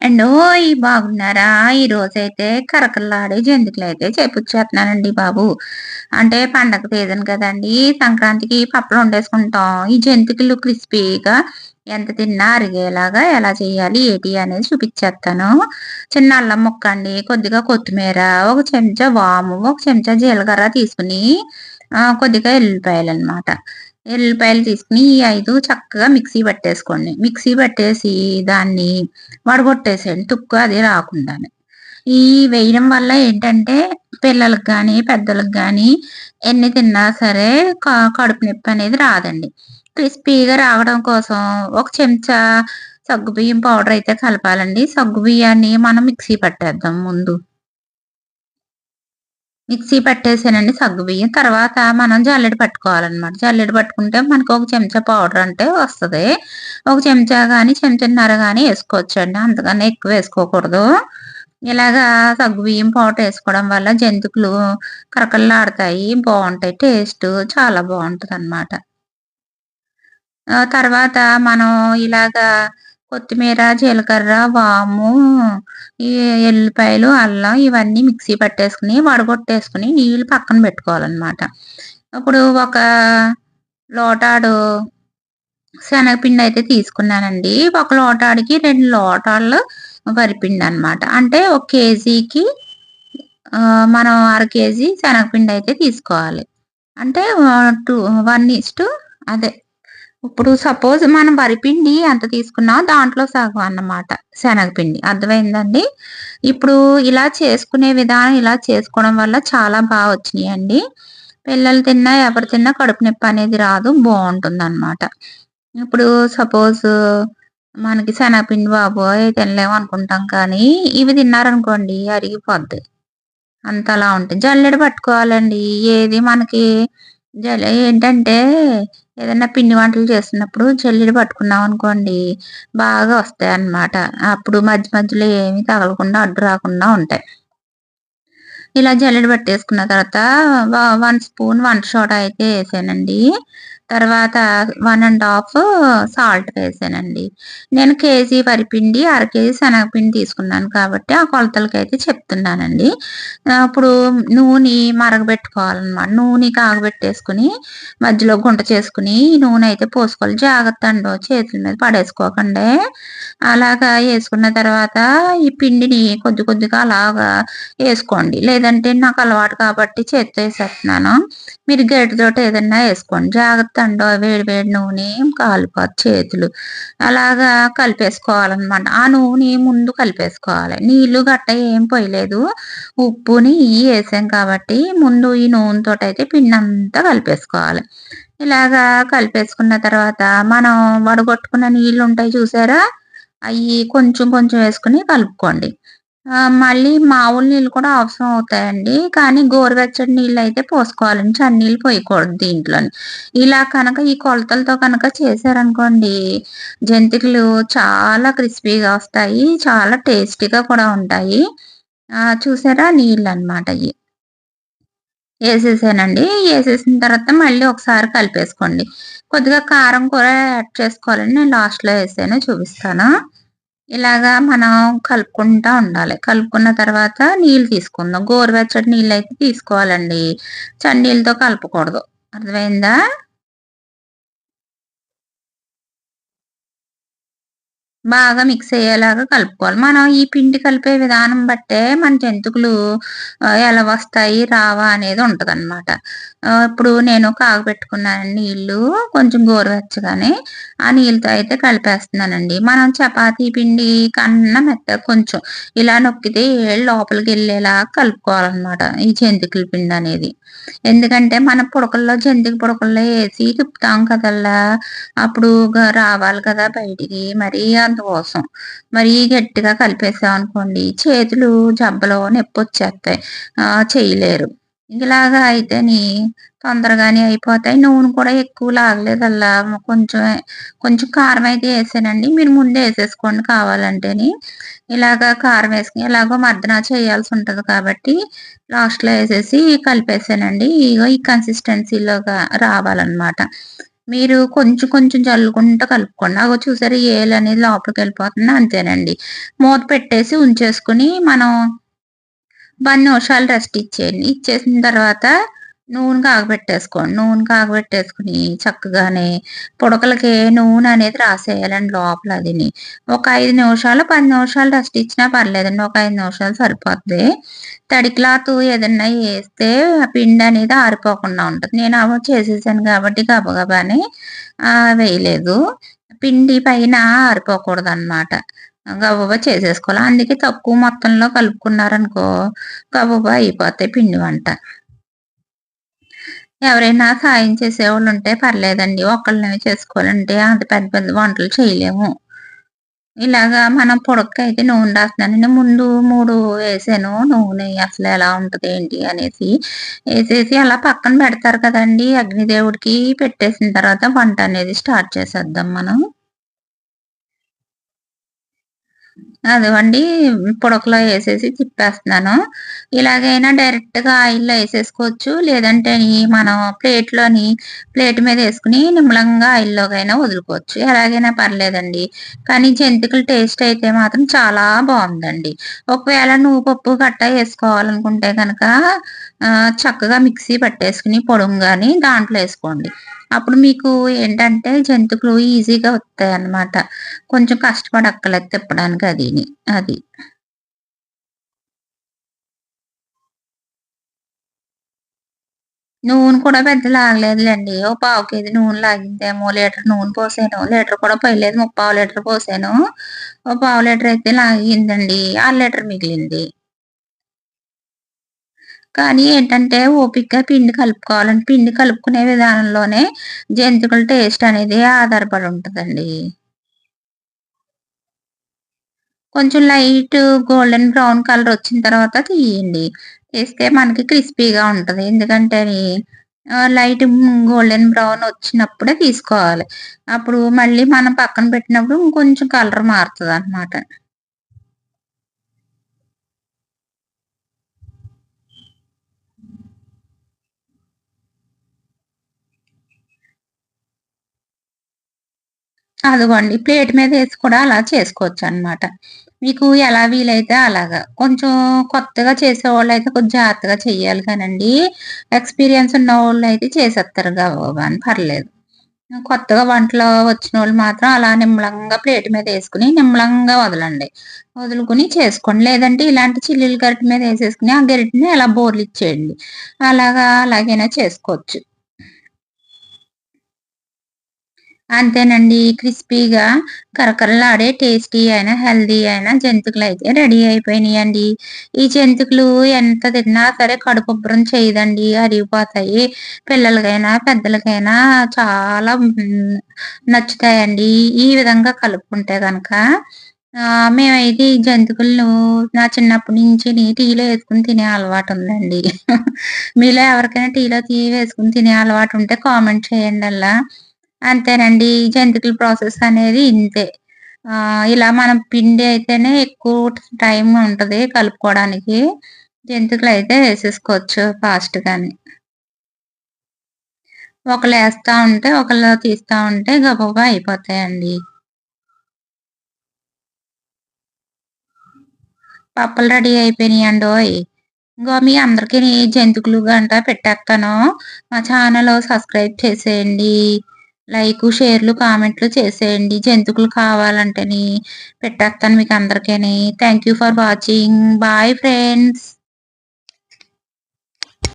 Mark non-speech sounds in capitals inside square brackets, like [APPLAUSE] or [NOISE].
And ఓయ్ బాగున్నారా? ఈ రోజైతే కరకల్లాడే జంతికలు అయితే చేపించేస్తున్నానండి బాబు. అంటే పండగ సీజన్ కదండి సంక్రాంతికి పప్పులు వండేసుకుంటాం. ఈ జంతికలు క్రిస్పీగా ఎంత తిన్నా అరిగేలాగా ఎలా చేయాలి ఏటి అనేది చూపించేస్తాను చిన్న అల్లం ముక్క అండి కొద్దిగా కొత్తిమీర ఒక చెంచా వాము ఒక చెంచా జీలకర్ర తీసుకుని కొద్దిగా ఎల్లిపాయలు అనమాట ఎల్లిపాయలు తీసుకుని ఈ ఐదు చక్కగా మిక్సీ పట్టేసుకోండి. మిక్సీ పట్టేసి దాన్ని వడగొట్టేసేయండి. తుక్కు అది రాకుండా ఈ వేయడం వల్ల ఏంటంటే పిల్లలకు కానీ పెద్దలకు కానీ ఎన్ని తిన్నా సరే కడుపు నొప్పి అనేది రాదండి. క్రిస్పీగా రావడం కోసం ఒక చెంచా సగ్గు బియ్యం పౌడర్ అయితే కలపాలండి. సగ్గు బియ్యాన్ని మనం మిక్సీ పట్టేద్దాం ముందు. మిక్సీ పట్టేసానండి సగ్గు బియ్యం. తర్వాత మనం జల్లెడ పట్టుకోవాలన్నమాట. జల్లెడ పట్టుకుంటే మనకు ఒక చెంచా పౌడర్ అంటే వస్తుంది. ఒక చెంచా కానీ చెంచాన్నర కానీ వేసుకోవచ్చండి. అంతకన్నా ఎక్కువ వేసుకోకూడదు. ఇలాగా సగ్గు బియ్యం పౌడర్ వేసుకోవడం వల్ల జంతుకులు కరకల్లాడతాయి బాగుంటాయి. టేస్ట్ చాలా బాగుంటుంది అన్నమాట తర్వాత మనం ఇలాగా కొత్తిమీర జీలకర్ర వాము ఈ ఎల్లిపాయలు అల్లం ఇవన్నీ మిక్సీ పట్టేసుకుని వడగొట్టేసుకుని నీళ్ళు పక్కన పెట్టుకోవాలన్నమాట. ఇప్పుడు ఒక లోటాడు శనగపిండి అయితే తీసుకున్నానండి. ఒక లోటాడికి రెండు లోటాలు వరిపిండి అనమాట అంటే ఒక కేజీకి మనం అర కేజీ శనగపిండి అయితే తీసుకోవాలి. అంటే టూ వన్ ఇస్టు అదే. ఇప్పుడు సపోజ్ మనం వరిపిండి ఎంత తీసుకున్నా దాంట్లో సగం అన్నమాట శనగపిండి అర్థమైందండి? ఇప్పుడు ఇలా చేసుకునే విధానం ఇలా చేసుకోవడం వల్ల చాలా బాగా వచ్చినాయండి. పిల్లలు తిన్నా ఎవరు తిన్నా కడుపు నొప్పి అనేది రాదు బాగుంటుంది అనమాట ఇప్పుడు సపోజ్ మనకి శనగపిండి బాబోయ్ తినలేము అనుకుంటాం కానీ ఇవి తిన్నారనుకోండి అరిగిపోద్ది. అంత అలా ఉంటుంది. జల్లెడ పట్టుకోవాలండి. ఏది మనకి జల్ ఏంటంటే ఏదైనా పిండి వంటలు చేస్తున్నప్పుడు జల్లెడ పట్టుకున్నాం అనుకోండి బాగా వస్తాయి అన్నమాట. అప్పుడు మధ్య మధ్యలో ఏమి తగలకుండా అడ్డు రాకుండా ఉంటాయి. ఇలా జల్లెడ పట్టేసుకున్న తర్వాత వన్ స్పూన్ వన్ షోట్ అయితే వేసానండి. తర్వాత వన్ అండ్ హాఫ్ సాల్ట్ వేసానండి. నేను కేజీ వరిపిండి అర కేజీ శనగపిండి తీసుకున్నాను కాబట్టి ఆ కొలతలకి అయితే చెప్తున్నానండి అప్పుడు నూనె మరగబెట్టుకోవాలన్నమాట. నూనె కాగబెట్టేసుకుని మధ్యలో గుంట చేసుకుని నూనె అయితే పోసుకోవాలి. జాగ్రత్త అండో చేతుల మీద పడేసుకోకండి. అలాగా వేసుకున్న తర్వాత ఈ పిండిని కొద్ది కొద్దిగా అలాగా వేసుకోండి. లేదంటే నాకు అలవాటు కాబట్టి చేతితో వేసేస్తున్నాను. మీరు గేటుతోటి ఏదన్నా వేసుకోండి. జాగ్రత్త అండో వేడి వేడి నూనె కాలిపోదు చేతులు అలాగా కలిపేసుకోవాలన్నమాట. ఆ నూనె ముందు కలిపేసుకోవాలి. నీళ్ళు గట్ట ఏం పోయలేదు. ఉప్పుని ఇవి వేసాం కాబట్టి ముందు ఈ నూనెతో అయితే పిండి అంతా కలిపేసుకోవాలి. ఇలాగా కలిపేసుకున్న తర్వాత మనం వడగొట్టుకున్న నీళ్ళు ఉంటాయి చూసారా? అవి కొంచెం కొంచెం వేసుకుని కలుపుకోండి. మళ్ళీ మామూలు నీళ్ళు కూడా అవసరం అవుతాయండి. కానీ గోరువెచ్చటి నీళ్ళు అయితే పోసుకోవాలండి. చన్నీళ్ళు పోయకూడదు దీంట్లోని. ఇలా కనుక ఈ కొలతలతో కనుక చేశారనుకోండి జంతికలు చాలా క్రిస్పీగా వస్తాయి చాలా టేస్టీగా కూడా ఉంటాయి. చూసారా? నీళ్ళు అనమాట ఇవి వేసేసానండి. వేసేసిన తర్వాత మళ్ళీ ఒకసారి కలిపేసుకోండి. కొద్దిగా కారం కూడా యాడ్ చేసుకోవాలని నేను లాస్ట్లో వేసాను చూపిస్తాను. ఇలాగా మనం కలుపుకుంటా ఉండాలి. కలుపుకున్న తర్వాత నీళ్ళు తీసుకుందాం. గోరువెచ్చటి నీళ్ళు అయితే తీసుకోవాలండి. చన్నీళ్ళతో కలపకూడదు. అర్థమైందా? బాగా మిక్స్ అయ్యేలాగా కలుపుకోవాలి. మనం ఈ పిండి కలిపే విధానం బట్టే మన జంతుకులు ఎలా వస్తాయి రావా అనేది ఉంటుంది అనమాట ఇప్పుడు నేను కాగబెట్టుకున్నాను నీళ్ళు కొంచెం గోరువెచ్చగానే ఆ నీళ్ళతో అయితే కలిపేస్తున్నానండి. మనం చపాతీ పిండి కన్నా మెత్త కొంచెం ఇలా నొక్కితే ఏళ్ళు లోపలికి వెళ్ళేలా కలుపుకోవాలన్నమాట ఈ జంతికల పిండి అనేది. ఎందుకంటే మన పుడకల్లో జంతిక పుడకల్లో వేసి తిప్పుతాం కదల్లా. అప్పుడు రావాలి కదా బయటికి. మరి అందుకోసం మరి గట్టిగా కలిపేసాం అనుకోండి చేతులు జబ్బలో నొప్పి వచ్చేస్తాయి. చేయలేరు. ఇలాగా అయితేని తొందరగానే అయిపోతాయి. నూనె కూడా ఎక్కువ లాగలేదల్లా. కొంచెం కొంచెం కారం అయితే వేసానండి. మీరు ముందే వేసేసుకోండి కావాలంటేని. ఇలాగా కారం వేసుకుని ఎలాగో మర్దన చేయాల్సి ఉంటుంది కాబట్టి లాస్ట్లో వేసేసి కలిపేసానండి. ఇగో ఈ కన్సిస్టెన్సీలోగా రావాలన్నమాట. మీరు కొంచెం కొంచెం చల్లుకుంటూ కలుపుకోండి. అగో చూసారు ఏలు అనేది లోపలికి వెళ్ళిపోతుంది అంతేనండి. మూత పెట్టేసి ఉంచేసుకొని మనం పది నిమిషాలు రెస్ట్ ఇచ్చేయండి. ఇచ్చేసిన తర్వాత నూనె కాగబెట్టేసుకోండి. నూనె కాగబెట్టేసుకొని చక్కగానే పుడకలకి నూనె అనేది రాసేయాలండి లోపల అదిని. ఒక ఐదు నిమిషాలు, పది నిమిషాలు రెస్ట్ ఇచ్చినా పర్లేదండి. ఒక ఐదు నిమిషాలు సరిపోద్ది. తడి క్లాత్ ఏదన్నా వేస్తే పిండి అనేది ఆరిపోకుండా ఉంటుంది నేను అవ చేసేసాను కాబట్టి గబగబాని వేయలేదు. పిండి పైన ఆరిపోకూడదనమాట. గబగబా చేసేసుకోవాలి. అందుకే తక్కువ మొత్తంలో కలుపుకున్నారనుకో గబగబా అయిపోతాయి పిండి వంట. ఎవరైనా సాయం చేసేవాళ్ళుంటే పర్లేదండి. ఒక్కళ్ళమే చేసుకోవాలంటే అంత పెద్ద పెద్ద వంటలు చేయలేము. ఇలాగా మనం పుడకకైతే నూనె రాస్తున్నానండి. ముందు మూడు వేసాను నూనె అసలు ఎలా ఉంటుంది ఏంటి అనేసి. వేసేసి అలా పక్కన పెడతారు కదండీ! అగ్నిదేవుడికి పెట్టేసిన తర్వాత వంట అనేది స్టార్ట్ చేసేద్దాం మనం. అదివ్వండి పుడకలో వేసేసి తిప్పేస్తున్నాను. ఇలాగైనా డైరెక్ట్‌గా ఆయిల్‌లో వేసేసుకోవచ్చు లేదంటే మనం ప్లేట్‌లోని ప్లేట్ మీద వేసుకుని నిమ్మలంగా ఆయిల్‌లోకైనా వదులుకోవచ్చు. ఎలాగైనా పర్లేదండి. కానీ జంతికల టేస్ట్ అయితే మాత్రం చాలా బాగుందండి ఒకవేళ నువ్వు పప్పు గట్టా వేసుకోవాలనుకుంటే కనుక చక్కగా మిక్సీ పట్టేసుకుని పొడుంగాని దాంట్లో వేసుకోండి అప్పుడు మీకు ఏంటంటే జంతుకులు ఈజీగా వస్తాయి అన్నమాట కొంచెం కష్టపడక్కర్లేదు తిప్పడానికి అదిని. అది. నూనె కూడా పెద్ద లాగలేదులేండి ఓ పావు కేజీ నూనె లాగిందేమో. లీటర్ నూనె పోసాను. లీటర్ కూడా పోయలేదు. ముప్పావు లీటర్ పోసాను. ఓ పావు లీటర్ అయితే లాగిందండి. అర లీటర్ మిగిలింది. కానీ ఏంటంటే ఓపికగా పిండి కలుపుకోవాలండి. పిండి కలుపుకునే విధానంలోనే జంతికల టేస్ట్ అనేది ఆధారపడి ఉంటుందండి కొంచెం లైట్ గోల్డెన్ బ్రౌన్ కలర్ వచ్చిన తర్వాత తీయండి. తీస్తే మనకి క్రిస్పీగా ఉంటుంది ఎందుకంటే లైట్ గోల్డెన్ బ్రౌన్ వచ్చినప్పుడే తీసుకోవాలి. అప్పుడు మళ్ళీ మనం పక్కన పెట్టినప్పుడు ఇంకొంచెం కలర్ మారుతదనమాట. అదిగోండి ప్లేట్ మీద వేసి కూడా అలా చేసుకోవచ్చు అనమాట మీకు ఎలా వీలైతే అలాగా. కొంచెం కొత్తగా చేసేవాళ్ళైతే కొంచెం జాగ్రత్తగా చెయ్యాలి కానండి. ఎక్స్‌పీరియన్స్ ఉన్న వాళ్ళు అయితే చేసేస్తారు గబగబాని పర్లేదు. కొత్తగా వంటలో వచ్చినోళ్ళు మాత్రం అలా నిమ్మలంగా ప్లేట్ మీద వేసుకుని నిమ్మలంగా వదలండి. వదులుకుని చేసుకోండి. లేదంటే ఇలాంటి చిల్లీలు గరిటె మీద వేసేసుకుని ఆ గరిటెని అలా బోర్లిచ్చేయండి. అలాగా అలాగైనా చేసుకోవచ్చు. అంతేనండి. క్రిస్పీగా కరకరలాడే టేస్టీ అయిన, అయినా అయిన అయితే రెడీ అయిపోయినాయండి ఈ జంతికలు ఎంత తిన్నా సరే కడుపుబ్బరం చేయదండి. అరిగిపోతాయి. పిల్లలకైనా, పెద్దలకైనా చాలా నచ్చుతాయండి. ఈ విధంగా కలుపుకుంటే కనుక మేమైతే ఈ జంతికలను నా చిన్నప్పటి నుంచి టీలో వేసుకుని తినే అలవాటు ఉందండి [LAUGHS] మీలో ఎవరికైనా టీలో తీ వేసుకుని తినే అలవాటు ఉంటే కామెంట్ చేయండి అలా అంతేనండి. జంతికల ప్రాసెస్ అనేది ఇంతే. ఇలా మనం పిండి అయితేనే ఎక్కువ టైం ఉంటుంది కలుపుకోవడానికి. జంతికలైతే వేసేసుకోవచ్చు ఫాస్ట్‌గాని. వేస్తూ ఉంటే, ఒకళ్ళు తీస్తా ఉంటే గబగబా అయిపోతాయండి. పప్పలు రెడీ అయిపోయినియండోయ్! ఇంగో మీ అందరికీ జంతికలు గంట పెట్టేస్తాను మా ఛానల్ సబ్స్క్రైబ్ చేసేయండి. లైక్ షేర్లు, కామెంట్లు చేసేయండి. జంతుకులు కావాలంటేని పెట్టేస్తాను మీకు మీకందరికిని. Thank you for watching. Bye friends.